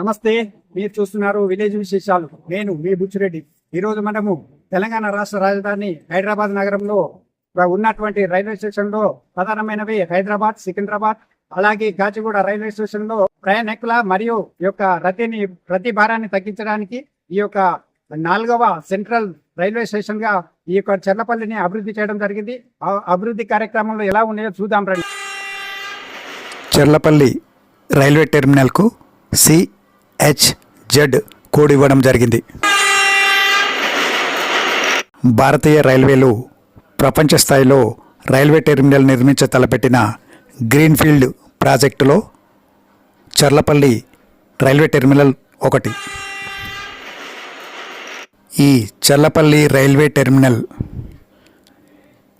నమస్తే మీరు చూస్తున్నారు విలేజ్ విశేషాలు. నేను మీ బుచ్చిరెడ్డి. ఈరోజు మనము తెలంగాణ రాష్ట్ర రాజధాని హైదరాబాద్ నగరంలో ఉన్నటువంటి రైల్వే స్టేషన్లో ప్రధానమైనవి హైదరాబాద్ సికింద్రాబాద్ అలాగే కాచిగూడ రైల్వే స్టేషన్లో ప్రయాణికుల మరియు ఈ యొక్క రద్దీని ప్రతి భారాన్ని తగ్గించడానికి ఈ యొక్క నాలుగవ సెంట్రల్ రైల్వే స్టేషన్గా ఈ యొక్క చెర్లపల్లిని అభివృద్ధి చేయడం జరిగింది. ఆ అభివృద్ధి కార్యక్రమంలో ఎలా ఉన్నాయో చూద్దాం రండి. చెర్లపల్లి రైల్వే టెర్మినల్కు సి సిహెచ్జెడ్ కోడ్ ఇవ్వడం జరిగింది. భారతీయ రైల్వేలు ప్రపంచ స్థాయిలో రైల్వే టెర్మినల్ నిర్మించ తలపెట్టిన గ్రీన్ఫీల్డ్ ప్రాజెక్టులో చర్లపల్లి రైల్వే టెర్మినల్ ఒకటి. ఈ చర్లపల్లి రైల్వే టెర్మినల్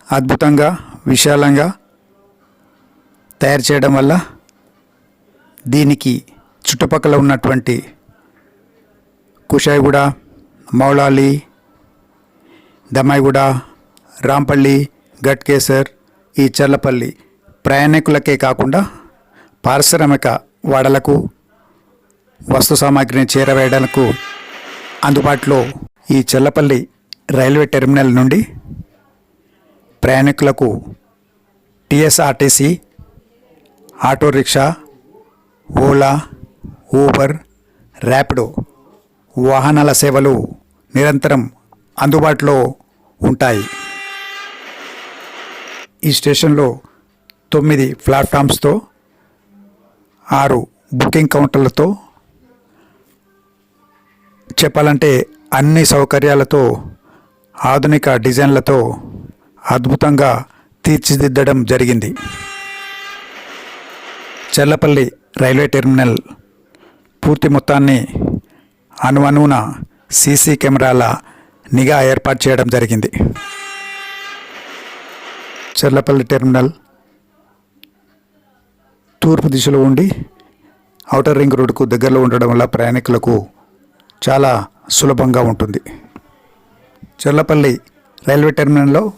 అద్భుతంగా విశాలంగా తయారు చేయడం వల్ల దీనికి చుట్టుపక్కల ఉన్నటువంటి కుషాయిగూడ మౌలాలి దమాయిగూడ రాంపల్లి గట్కేసర్ ఈ చర్లపల్లి ప్రయాణికులకే కాకుండా పారిశ్రామిక వాడలకు వస్తు సామాగ్రిని చేరవేయడానికి అందుబాటులో ఈ చల్లపల్లి రైల్వే టెర్మినల్ నుండి ప్రయాణికులకు TSRTC auto rickshaw Ola Uber Rapido వాహనాల సేవలు నిరంతరం అందుబాటులో ఉంటాయి. ఈ స్టేషన్లో తొమ్మిది ప్లాట్ఫామ్స్తో ఆరు బుకింగ్ కౌంటర్లతో చెప్పాలంటే అన్ని సౌకర్యాలతో ఆధునిక డిజైన్లతో అద్భుతంగా తీర్చిదిద్దడం జరిగింది. చల్లపల్లి రైల్వే టెర్మినల్ పూర్తి మొత్తాన్ని అణువణువున సీసీ కెమెరాల నిఘా ఏర్పాటు చేయడం జరిగింది. చెర్లపల్లి టెర్మినల్ తూర్పు దిశలో ఉండి ఔటర్ రింగ్ రోడ్డుకు దగ్గరలో ఉండడం వల్ల ప్రయాణికులకు చాలా సులభంగా ఉంటుంది. చెర్లపల్లి రైల్వే టెర్మినల్లో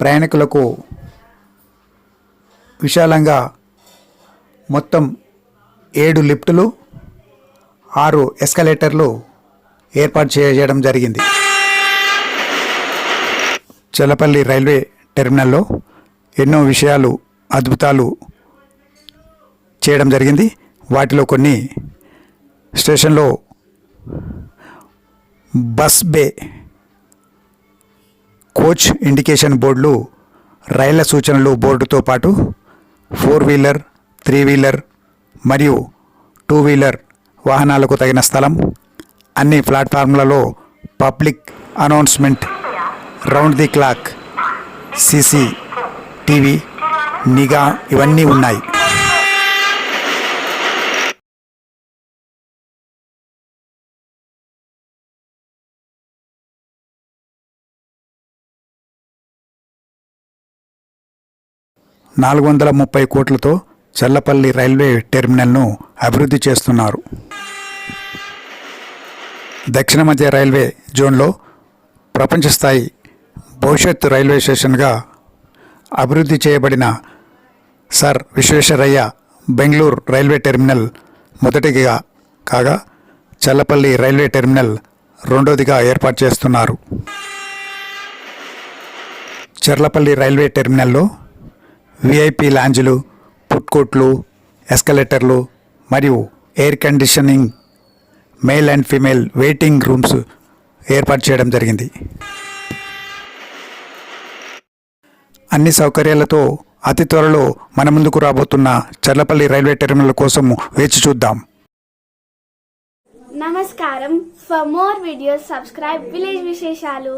ప్రయాణికులకు విశాలంగా మొత్తం ఏడు లిఫ్టులు ఆరు ఎస్కలేటర్లు ఏర్పాటు చేయడం జరిగింది. చెల్లపల్లి రైల్వే టెర్మినల్లో ఎన్నో విషయాలు అద్భుతాలు చేయడం జరిగింది. వాటిలో కొన్ని స్టేషన్లో బస్ బే కోచ్ ఇండికేషన్ బోర్డులు రైళ్ళ సూచనలు బోర్డుతో పాటు ఫోర్ వీలర్ త్రీ వీలర్ మరియు టూ వీలర్ వాహనాలకు తగిన స్థలం అన్ని ప్లాట్ఫామ్లలో public announcement round the clock CC TV నిఘా ఇవన్నీ ఉన్నాయి. నాలుగు వందల ముప్పై కోట్లతో చల్లపల్లి రైల్వే టెర్మినల్ను అభివృద్ధి చేస్తున్నారు. దక్షిణ మధ్య రైల్వే జోన్లో ప్రపంచ స్థాయి భవిష్యత్ రైల్వే స్టేషన్గా అభివృద్ధి చేయబడిన sir Visvesvaraya Bengaluru railway terminal మొదటిగా కాగా చల్లపల్లి రైల్వే టెర్మినల్ రెండోదిగా ఏర్పాటు చేస్తున్నారు. చర్లపల్లి రైల్వే టెర్మినల్లో విఐపి లాంజ్లు ఫుడ్ కోర్ట్లు ఎస్కలేటర్లు మరియు air conditioning male and female waiting rooms ఏర్పాటు చేయడం జరిగింది. అన్ని సౌకర్యాలతో అతి త్వరలో మన ముందుకు రాబోతున్న చర్లపల్లి రైల్వే టెర్మినల్ కోసం వేచి చూద్దాం. నమస్కారం. For more videos subscribe village విశేషాలు